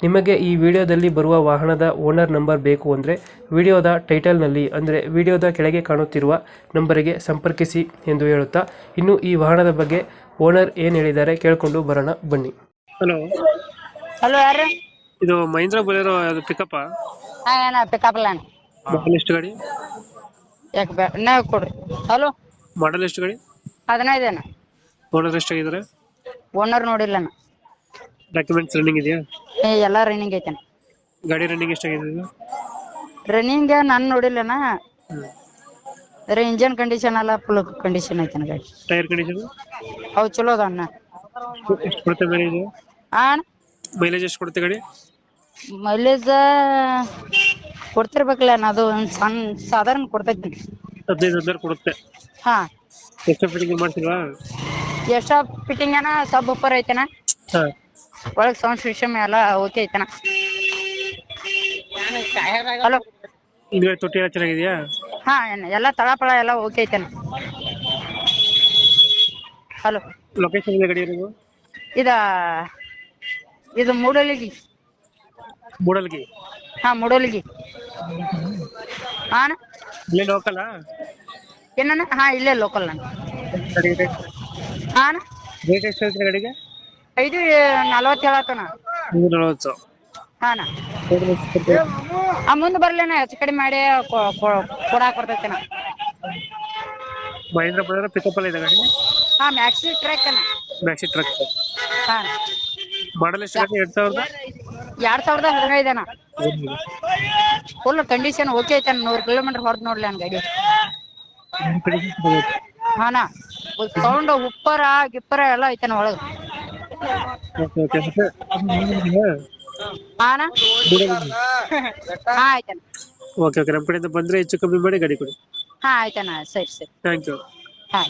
ನಿಮಗೆ ಈ ವಿಡಿಯೋದಲ್ಲಿ ಬರುವ ವಾಹನದ ಓನರ್ ನಂಬರ್ ಬೇಕು ಅಂದರೆ ವಿಡಿಯೋದ ಟೈಟಲ್ನಲ್ಲಿ ಅಂದರೆ ವಿಡಿಯೋದ ಕೆಳಗೆ ಕಾಣುತ್ತಿರುವ ನಂಬರಿಗೆ ಸಂಪರ್ಕಿಸಿ ಎಂದು ಹೇಳುತ್ತಾ ಇನ್ನು ಈ ವಾಹನದ ಬಗ್ಗೆ ಓನರ್ ಏನು ಹೇಳಿದ್ದಾರೆ ಕೇಳಿಕೊಂಡು ಬರೋಣ ಬನ್ನಿ. ಹಲೋ. ಹಲೋ ಯಾರು? ಇದು ಮಹೇಂದ್ರ ಬಲೇರೋ ಅದು ಪಿಕಪ್ ಹಾ ಪಿಕಪ್ ಲೈನ್ ಮಾಡಲ್ ಎಷ್ಟು ಗಾಡಿ? ಯಾಕೆ ಬೇ ನಾ ಕೊಡ್ರಿ ಹಲೋ? ಮಾಡಲ್ ಎಷ್ಟು ಗಾಡಿ? ಹದಿನೈದೇನ? ಓನರ್ ಎಷ್ಟಾಗಿದ್ದಾರೆ? ಓನರ್ ನೋಡಿಲ್ಲ ಡಾಕ್ಯುಮೆಂಟ್ಸ್ ರನ್ನಿಂಗ್ ಇದೆಯಾ? ಎಲ್ಲ ರನ್ನಿಂಗ್ ಐತೇನ. ಗಾಡಿ ರನ್ನಿಂಗ್ ಎಷ್ಟಾಗಿದೆ ಇದು? ರನ್ನಿಂಗ್ ನಾನು ನೋಡಿಲ್ಲನ ಅದ್ರ ಇಂಜನ್ ಕಂಡೀಷನ್ ಎಲ್ಲ ಫುಲ್ ಕಂಡೀಷನ್ ಐತೆ ಗಾಡಿ. ಟೈರ್ ಕಂಡೀಷನ್ ಅವು ಚಲೋ ಅದ ಅಣ್ಣ. ಎಷ್ಟು ಕೊಡುತ್ತೆ ಮೈಲೇಜ್ ಆ ಮೈಲೇಜ್ ಎಷ್ಟು ಕೊಡುತ್ತೆ ಗಾಡಿ? ಮೈಲೇಜ್ ಕೊಡ್ತಿರ್ಬೇಕಲ್ಲ ಅಣ್ಣ ಅದು ಒಂದ್ ಸಣ್ಣ ಸಾಧಾರಣ ಕೊಡ್ತೈತಿ. ಹದಿನೈದು ಹದಿನಾರು ಕೊಡುತ್ತೆ. ಹಾ. ಎಷ್ಟು ಫಿಟ್ಟಿಂಗ್ ಮಾಡ್ತಿಲ್ವಾ ಎಷ್ಟ ಫಿಟ್ಟಿಂಗ್ ಏನ ಸಬ್ ಉಪ್ಪರ್ ಐತನ. ಹಾಂ. ಒಳಗ್ ಸೌಂಡ್ ಸಿಸ್ಟಮ್ ಎಲ್ಲ ಓಕೆ ಐತನ. ಹಲೋ. ಹಿಂದ್ಗಡೆ ತೊಟ್ಟಿ ಎಲ್ಲ ಚೆನ್ನಾಗಿದೆಯಾ? ಹಾ ಎಲ್ಲ ತಳಪಳ ಎಲ್ಲ ಓಕೆ ಐತನ. ಹಲೋ. ಲೊಕೇಶನ್ ಇದೆ ಗಾಡಿ ಇರೋದು? ಇದ ಇದು ಮೂಡಲಿಗಿ. ಮೂಡಲ್ಗಿ? ಹಾ ಮೂಡಲಿಗಿ. ಹಾ ಇಲ್ಲೇ ಲೋಕಲ್ ಏನಣ್ಣ ಹಾ ಇಲ್ಲೇ ಲೋಕಲ್ ನಾನು. ಹಾ ರೇಟ್ ಎಷ್ಟು ಹೇಳ್ತೀರಿ ಗಾಡಿಗೆ? ಐದು ನಲವತ್ತ ಹೇಳತ್ತನ? ಹಾ ನಲವತ್ತು. ಹಾನ. ಆ ಮುಂದೆ ಬರ್ಲೇನ ಹೆಚ್ಚು ಕಡಿಮೆ ಮಾಡಿ ಕೊಡಾಕ ಬರ್ತೈತೆನ? ಮಹೇಂದ್ರ ಬರೋದ್ರ ಪಿಕಪ್ ಅಲ್ಲಿ ಇದೆ ಗಾಡಿ? ಹಾ ಮ್ಯಾಕ್ಸಿ ಟ್ರ್ಯಾಕ್ ಅಣ್ಣ ಮ್ಯಾಕ್ಸಿ ಟ್ರಕ್ ಹಾ. ಮಾಡಲ್ ಎಷ್ಟು ಗಾಡಿ? ಎರಡ್ ಸಾವಿರದ? ಎರಡ್ ಸಾವಿರದ ಹದಿನೈದನ. ಫುಲ್ ಕಂಡೀಷನ್ ಓಕೆ ಐತೆ ನೂರ್ ಕಿಲೋಮೀಟರ್ ಹೊರದ್ ನೋಡ್ಲಿ ನನ್ ಗಾಡಿ. ಹಾನ. ಸೌಂಡ್ ಉಪ್ಪರ ಗಿಪ್ಪರ ಎಲ್ಲ ಐತನ ಒಳಗ? Okay okay. ಮತ್ತೆ ಹಾ ಆಯ್ತನ ಓಕೆ ಓಕೆ. ನಮ್ಮ ಕಡೆಯಿಂದ ಬಂದ್ರೆ ಹೆಚ್ಚು ಕಮ್ಮಿ ಮಾಡಿ ಗಾಡಿ ಕೊಡಿ. ಹಾ ಆಯ್ತನ ಸರಿ ಸರಿ. ಥ್ಯಾಂಕ್ ಯು ಹಾ.